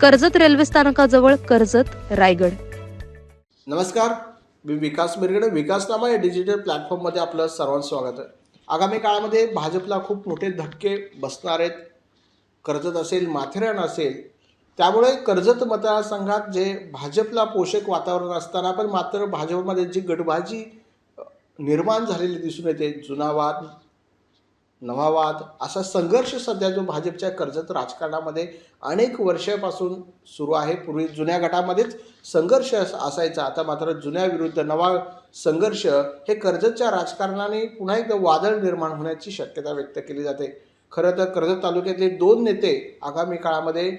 Karjat railway स्थानकाजवळ कर्जत रायगड. नमस्कार मी विकास मिरगडे. विकासनामा या डिजिटल प्लॅटफॉर्ममध्ये आपलं सर्वांचं स्वागत आहे. आगामी काळामध्ये भाजपला खूप मोठे धक्के बसणार आहेत. कर्जत असेल माथेरान असेल त्यामुळे कर्जत मतदारसंघात जे भाजपला पोषक वातावरण असताना पण मात्र भाजपमध्ये जी गटबाजी निर्माण झालेली दिसून येते. जुनावाद नवावाद असा संघर्ष सध्या जो भाजपच्या कर्जत राजकारणामध्ये अनेक वर्षापासून सुरू आहे. पूर्वी जुन्या गटामध्येच संघर्ष अस- असायचा. आता मात्र जुन्या विरुद्ध नवा संघर्ष हे कर्जतच्या राजकारणाने पुन्हा एकदा वादळ निर्माण होण्याची शक्यता व्यक्त केली जाते. खरं तर कर्जत तालुक्यातले दोन नेते आगामी काळामध्ये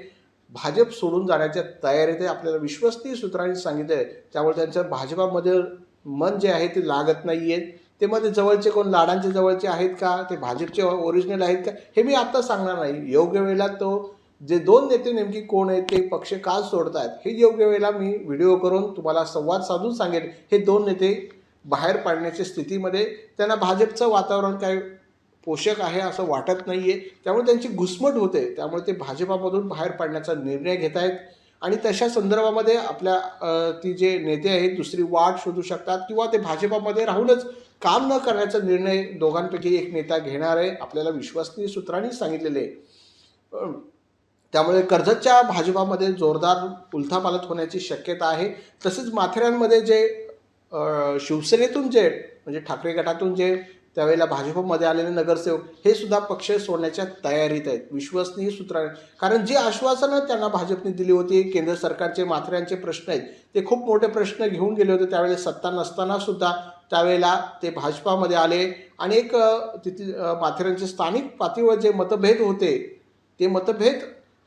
भाजप सोडून जाण्याच्या तयारीत आपल्याला विश्वसनीय सूत्रांनी सांगितलं त्यामुळे त्यांचं भाजपामध्ये मन जे आहे ते लागत नाही आहे ते मध्ये जवळचे कोण लाडांचे जवळचे आहेत का? ते भाजपचे ओरिजिनल आहेत का? हे मी आत्ता सांगणार नाही. योग्य वेळेला तो जे दोन नेते नेमकी कोण आहेत ते पक्ष का सोडतायत हे योग्य वेळेला मी व्हिडिओ करून तुम्हाला संवाद साधून सांगेन हे दोन नेते बाहेर पाडण्याच्या स्थितीमध्ये त्यांना भाजपचं वातावरण काय पोषक आहे असं वाटत नाही आहे त्यामुळे त्यांची घुसमट होते. त्यामुळे ते भाजपामधून बाहेर पाडण्याचा निर्णय घेत आहेत आणि तशा संदर्भामध्ये आपल्या ती जे नेते आहेत दुसरी वाट शोधू शकतात किंवा ते भाजपामध्ये राहूनच काम न करण्याचा निर्णय दोघांपैकी एक नेता घेणार आहे. आपल्याला विश्वसनीय सूत्रांनी सांगितलेले आहे. त्यामुळे कर्जतच्या भाजपामध्ये जोरदार उलथापालथ होण्याची शक्यता आहे. तसेच माथेरानमध्ये जे शिवसेनेतून जे म्हणजे ठाकरे गटातून जे त्यावेळेला भाजपमध्ये आलेले नगरसेवक हे सुद्धा पक्ष सोडण्याच्या तयारीत आहेत. विश्वसनीय सूत्राने. कारण जी आश्वासनं त्यांना भाजपने दिली होती केंद्र सरकारचे माथेरानचे प्रश्न आहेत ते खूप मोठे प्रश्न घेऊन गेले होते. त्यावेळेला सत्ता नसताना सुद्धा त्यावेळेला ते भाजपामध्ये आले आणि एक माथेरांचे स्थानिक पातळीवर जे मतभेद होते ते मतभेद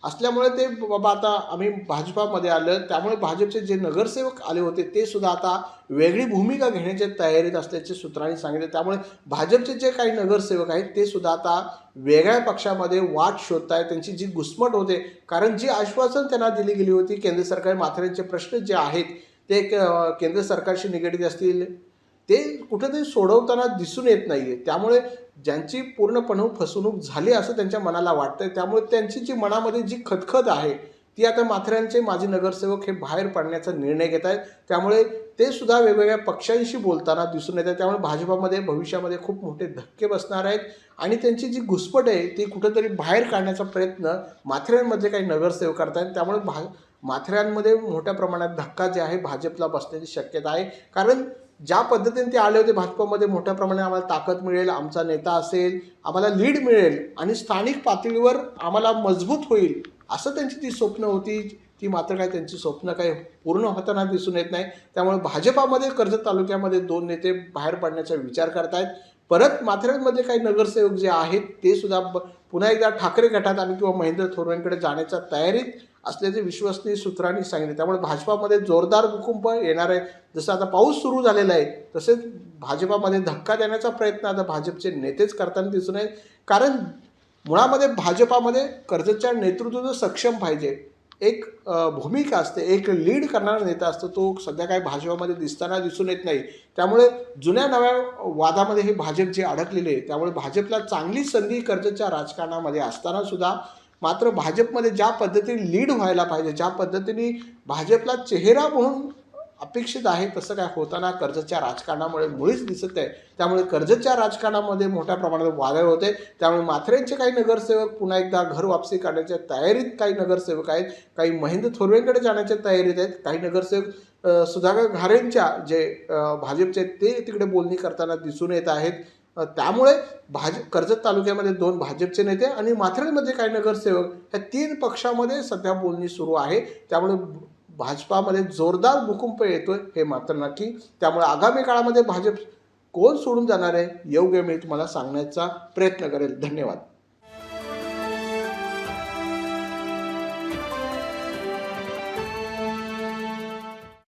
असल्यामुळे ते बाबा आता आम्ही भाजपामध्ये आलं. त्यामुळे भाजपचे जे नगरसेवक आले होते ते सुद्धा आता वेगळी भूमिका घेण्याच्या तयारीत असल्याचे सूत्रांनी सांगितले. त्यामुळे भाजपचे जे काही नगरसेवक आहेत ते सुद्धा आता वेगळ्या पक्षामध्ये वाट शोधत आहेत त्यांची जी घुसमट होते कारण जी आश्वासन त्यांना दिली गेली होती केंद्र सरकार माथेरांचे प्रश्न जे आहेत ते केंद्र सरकारशी निगडीत असतील ते कुठेतरी सोडवताना दिसून येत नाही आहे त्यामुळे ज्यांची पूर्णपणे फसवणूक झाली असं त्यांच्या मनाला वाटतं त्यामुळे त्यांची जी मनामध्ये जी खतखत आहे ती आता माथऱ्यांचे माजी नगरसेवक हे बाहेर पडण्याचा निर्णय घेत आहेत. त्यामुळे ते सुद्धा वेगवेगळ्या पक्षांशी बोलताना दिसून येत आहेत. त्यामुळे भाजपामध्ये भविष्यामध्ये खूप मोठे धक्के बसणार आहेत. आणि त्यांची जी घुसपट आहे ती कुठंतरी बाहेर काढण्याचा प्रयत्न माथेरानमधले काही नगरसेवक करतायत त्यामुळे भा माथेरानमध्ये मोठ्या प्रमाणात धक्का जे आहे भाजपला बसण्याची शक्यता आहे. कारण ज्या पद्धतीने ते आले होते भाजपमध्ये मोठ्या प्रमाणात आम्हाला ताकद मिळेल आमचा नेता असेल आम्हाला लीड मिळेल आणि स्थानिक पातळीवर आम्हाला मजबूत होईल असं त्यांची ती स्वप्न होती. ती मात्र काय त्यांची स्वप्न काही पूर्ण होताना दिसून येत नाही. त्यामुळे भाजपामध्ये कर्जत तालुक्यामध्ये दोन नेते बाहेर पडण्याचा विचार करतायत. परत माथेरानमध्ये काही नगरसेवक जे आहेत ते सुद्धा ब- पुन्हा एकदा ठाकरे गटात आणि किंवा महेंद्र थोरवेंकडे जाण्याच्या तयारीत असल्याचे विश्वसनीय सूत्रांनी सांगितले. त्यामुळे भाजपामध्ये जोरदार भूकंप येणार आहे. जसं आता पाऊस सुरू झालेला आहे तसेच भाजपामध्ये धक्का देण्याचा प्रयत्न आता भाजपचे नेतेच करताना दिसून आहे कारण मुळामध्ये भाजपामध्ये कर्जतच्या नेतृत्व सक्षम पाहिजे. एक भूमिका असते एक लीड करणारा नेता असतो तो सध्या काही भाजपामध्ये दिसताना दिसून येत नाही. त्यामुळे जुन्या नव्या वादामध्ये हे भाजप जे अडकलेले आहे त्यामुळे भाजपला चांगली संधी कर्जतच्या राजकारणामध्ये असताना सुद्धा मात्र भाजपमध्ये ज्या पद्धतीने लीड व्हायला पाहिजे ज्या पद्धतीने भाजपला चेहरा म्हणून अपेक्षित आहे तसं काय होताना कर्जच्या राजकारणामुळे मुळीच दिसत आहे त्यामुळे कर्जच्या राजकारणामध्ये मोठ्या प्रमाणात वादळ होते. त्यामुळे माथरेंचे काही नगरसेवक पुन्हा एकदा घर वापसी करण्याच्या तयारीत काही नगरसेवक आहेत. काही महेंद्र थोरवेंकडे जाण्याच्या तयारीत आहेत. काही नगरसेवक सुधाकर घारेंच्या जे भाजपचे ते तिकडे बोलणी करताना दिसून येत आहेत. त्यामुळे भाजप कर्जत तालुक्यामध्ये दोन भाजपचे नेते आणि माथेरानमध्ये काही नगरसेवक ह्या तीन पक्षामध्ये सध्या बोलणी सुरू आहे. त्यामुळे भाजपामध्ये जोरदार भूकंप येतोय हे मात्र नक्की. त्यामुळे आगामी काळामध्ये भाजप कोण सोडून जाणार आहे योग्य मी तुम्हाला सांगण्याचा प्रयत्न करेल. धन्यवाद.